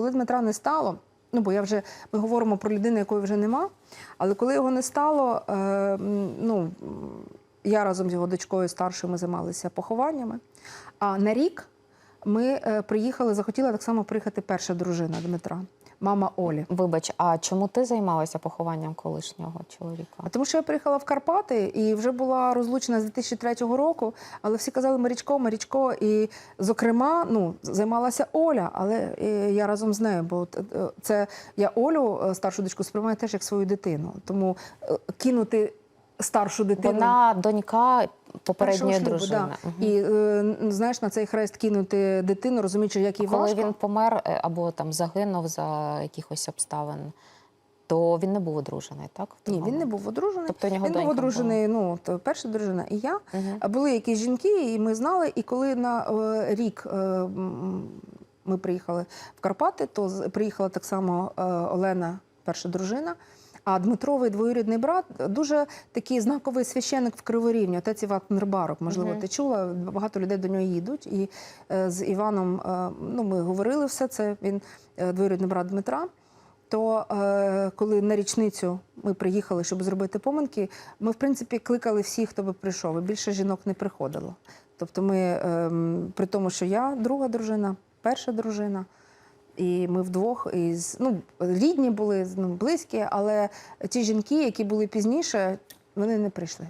коли Дмитра не стало, ну бо я вже ми говоримо про людину, якої вже нема. Але коли його не стало, е, ну я разом з його дочкою старшою ми займалися похованнями. А на рік ми е, приїхали, захотіла так само приїхати перша дружина Дмитра, мама Олі. Вибач, а чому ти займалася похованням колишнього чоловіка? А тому що я приїхала в Карпати і вже була розлучена з 2003 року, але всі казали Марічко, Марічко. І, зокрема, ну, займалася Оля, але е, я разом з нею, бо е, це я Олю, е, старшу дочку, сприймаю теж як свою дитину. Тому кинути старшу дитину. Вона донька попередньої шлюбу, дружини. Да. Мгм. І е, знаєш, на цей хрест кинути дитину, розуміючи, як їй Коли важко. він помер е, або там загинув за якихось обставин, то він не був одружений, так? Ні, він не був одружений. Тобто нього він був одружений, ну, от, перша дружина і я. А Були якісь жінки, і ми знали. І коли на е, рік е, ми приїхали в Карпати, то приїхала так само е, Олена, перша дружина. А Дмитровий двоюрідний брат дуже такий знаковий священик в Криворівні, отець Іван Нербарок. Можливо, Мгм. ти чула. Багато людей до нього їдуть. І е, з Іваном е, ну, ми говорили все це. Він е, двоюрідний брат Дмитра. То коли на річницю ми приїхали, щоб зробити поминки, ми в принципі кликали всіх, хто би прийшов. І більше жінок не приходило. Тобто, ми ем, при тому, що я друга дружина, перша дружина, і ми вдвох із ну рідні були, ну близькі, але ті жінки, які були пізніше, вони не прийшли.